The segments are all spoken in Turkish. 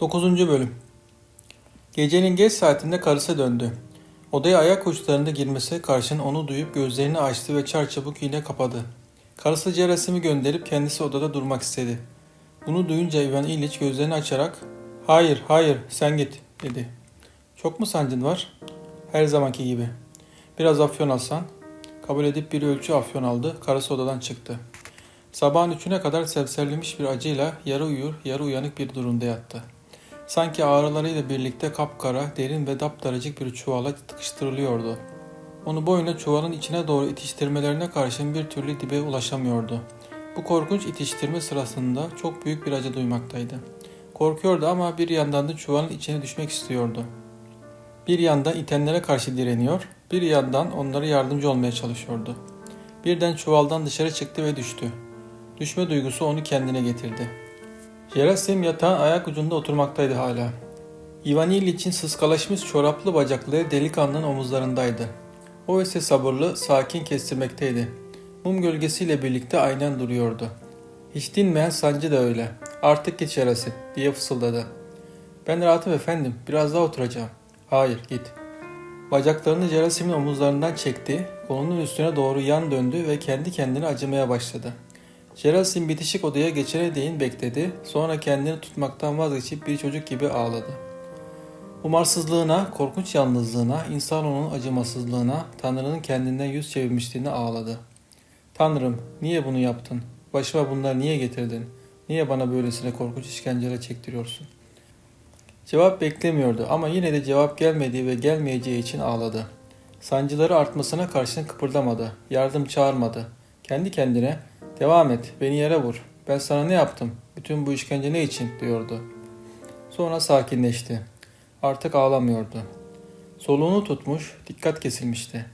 9. Bölüm Gecenin geç saatinde karısı döndü. Odaya ayak uçlarında girmesi karşın onu duyup gözlerini açtı ve çarçabuk yine kapadı. Karısı Cerasim'i gönderip kendisi odada durmak istedi. Bunu duyunca Ivan İliç gözlerini açarak ''Hayır, hayır, sen git.'' dedi. ''Çok mu sancın var?'' ''Her zamanki gibi.'' ''Biraz afyon alsan.'' Kabul edip bir ölçü afyon aldı. Karısı odadan çıktı. Sabahın üçüne kadar sevserlemiş bir acıyla yarı uyur, yarı uyanık bir durumda yattı. Sanki ağrılarıyla birlikte kapkara, derin ve daptaracık bir çuvala tıkıştırılıyordu. Onu boyuna çuvalın içine doğru itiştirmelerine karşın bir türlü dibe ulaşamıyordu. Bu korkunç itiştirme sırasında çok büyük bir acı duymaktaydı. Korkuyordu ama bir yandan da çuvalın içine düşmek istiyordu. Bir yandan itenlere karşı direniyor, bir yandan onlara yardımcı olmaya çalışıyordu. Birden çuvaldan dışarı çıktı ve düştü. Düşme duygusu onu kendine getirdi. Jerasim yatağın ayak ucunda oturmaktaydı hala. Ivan İliç'in sıskalaşmış çoraplı bacakları delikanlının omuzlarındaydı. O ise sabırlı, sakin kestirmekteydi. Mum gölgesiyle birlikte aynen duruyordu. Hiç dinmeyen sancı da öyle. Artık git Jerasim diye fısıldadı. Ben rahatım efendim, biraz daha oturacağım. Hayır, git. Bacaklarını Jerasim'in omuzlarından çekti, kolunun üstüne doğru yan döndü ve kendi kendine acımaya başladı. Jerasim bitişik odaya geçene değin bekledi, sonra kendini tutmaktan vazgeçip bir çocuk gibi ağladı. Umarsızlığına, korkunç yalnızlığına, insanoğlunun acımasızlığına, Tanrı'nın kendinden yüz çevirmişliğine ağladı. Tanrım, niye bunu yaptın? Başıma bunları niye getirdin? Niye bana böylesine korkunç işkenceler çektiriyorsun? Cevap beklemiyordu ama yine de cevap gelmediği ve gelmeyeceği için ağladı. Sancıları artmasına karşın kıpırdamadı, yardım çağırmadı. Kendi kendine, devam et, beni yere vur, ben sana ne yaptım, bütün bu işkence ne için diyordu. Sonra sakinleşti. Artık ağlamıyordu. Soluğunu tutmuş, dikkat kesilmişti.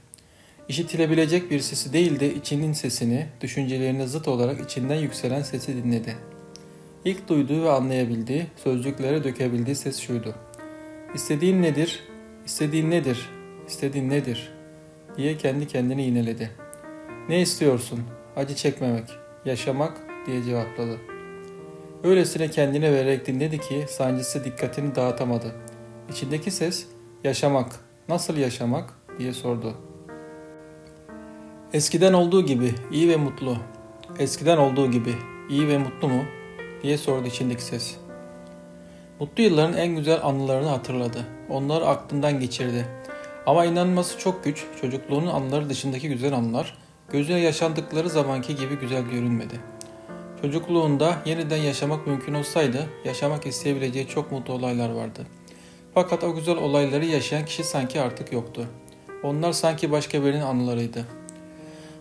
İşitilebilecek bir sesi değil de içinin sesini, düşüncelerine zıt olarak içinden yükselen sesi dinledi. İlk duyduğu ve anlayabildiği, sözcüklere dökebildiği ses şuydu. İstediğin nedir? İstediğin nedir? İstediğin nedir? diye kendi kendini yineledi. Ne istiyorsun? Acı çekmemek, yaşamak diye cevapladı. Öylesine kendine vererek dinledi ki sancısı dikkatini dağıtamadı. İçindeki ses yaşamak, nasıl yaşamak diye sordu. Eskiden olduğu gibi iyi ve mutlu. Eskiden olduğu gibi iyi ve mutlu mu? diye sordu içindeki ses. Mutlu yılların en güzel anılarını hatırladı. Onları aklından geçirdi. Ama inanması çok güç, çocukluğunun anıları dışındaki güzel anılar, gözüne yaşandıkları zamanki gibi güzel görünmedi. Çocukluğunda yeniden yaşamak mümkün olsaydı, yaşamak isteyebileceği çok mutlu olaylar vardı. Fakat o güzel olayları yaşayan kişi sanki artık yoktu. Onlar sanki başka birinin anılarıydı.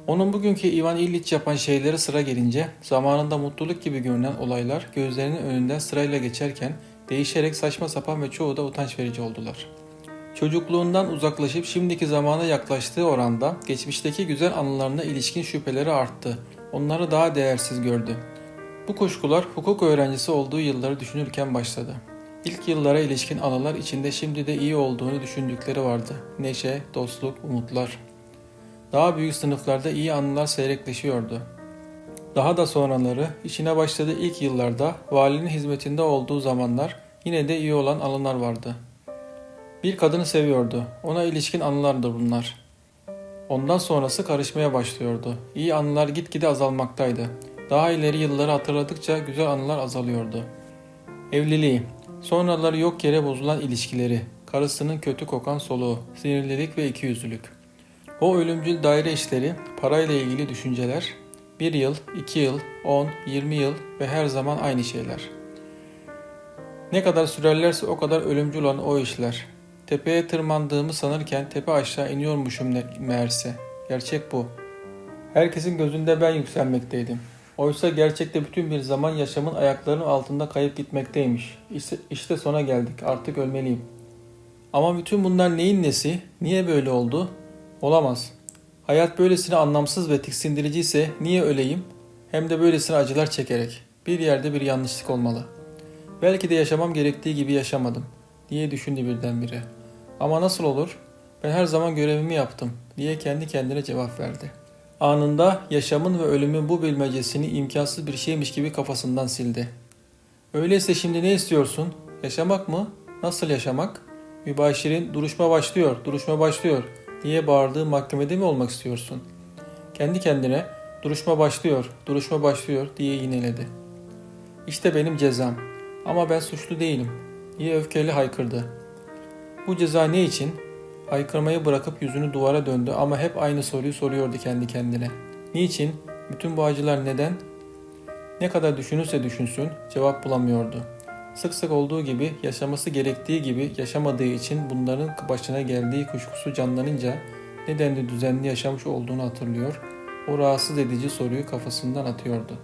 Onun bugünkü Ivan İliç yapan şeyleri sıra gelince zamanında mutluluk gibi görünen olaylar gözlerinin önünden sırayla geçerken değişerek saçma sapan ve çoğu da utanç verici oldular. Çocukluğundan uzaklaşıp şimdiki zamana yaklaştığı oranda geçmişteki güzel anılarına ilişkin şüpheleri arttı. Onları daha değersiz gördü. Bu kuşkular hukuk öğrencisi olduğu yılları düşünürken başladı. İlk yıllara ilişkin anılar içinde şimdi de iyi olduğunu düşündükleri vardı. Neşe, dostluk, umutlar. Daha büyük sınıflarda iyi anılar seyrekleşiyordu. Daha da sonraları içine başladığı ilk yıllarda valinin hizmetinde olduğu zamanlar yine de iyi olan anılar vardı. Bir kadını seviyordu. Ona ilişkin anılardı bunlar. Ondan sonrası karışmaya başlıyordu. İyi anılar gitgide azalmaktaydı. Daha ileri yılları hatırladıkça güzel anılar azalıyordu. Evliliği, sonraları yok yere bozulan ilişkileri, karısının kötü kokan soluğu, sinirlilik ve ikiyüzlülük. O ölümcül daire işleri, parayla ilgili düşünceler, bir yıl, iki yıl, on, yirmi yıl ve her zaman aynı şeyler. Ne kadar sürerlerse o kadar ölümcül olan o işler. Tepeye tırmandığımı sanırken tepe aşağı iniyormuşum meğerse. Gerçek bu. Herkesin gözünde ben yükselmekteydim. Oysa gerçekte bütün bir zaman yaşamın ayaklarının altında kayıp gitmekteymiş. İşte, işte sona geldik. Artık ölmeliyim. Ama bütün bunlar neyin nesi? Niye böyle oldu? Olamaz. Hayat böylesine anlamsız ve tiksindirici ise niye öleyim? Hem de böylesine acılar çekerek. Bir yerde bir yanlışlık olmalı. Belki de yaşamam gerektiği gibi yaşamadım diye düşündü birdenbire. Ama nasıl olur? Ben her zaman görevimi yaptım diye kendi kendine cevap verdi. Anında yaşamın ve ölümün bu bilmecesini imkansız bir şeymiş gibi kafasından sildi. Öyleyse şimdi ne istiyorsun? Yaşamak mı? Nasıl yaşamak? Mübaşirin duruşma başlıyor, duruşma başlıyor diye bağırdığı mahkemede mi olmak istiyorsun? Kendi kendine duruşma başlıyor, duruşma başlıyor diye yineledi. İşte benim cezam ama ben suçlu değilim diye öfkeyle haykırdı. Bu ceza ne için? Haykırmayı bırakıp yüzünü duvara döndü ama hep aynı soruyu soruyordu kendi kendine. Niçin? Bütün bu acılar neden? Ne kadar düşünürse düşünsün cevap bulamıyordu. Sık sık olduğu gibi yaşaması gerektiği gibi yaşamadığı için bunların başına geldiği kuşkusu canlanınca nedenli düzenli yaşamış olduğunu hatırlıyor. O rahatsız edici soruyu kafasından atıyordu.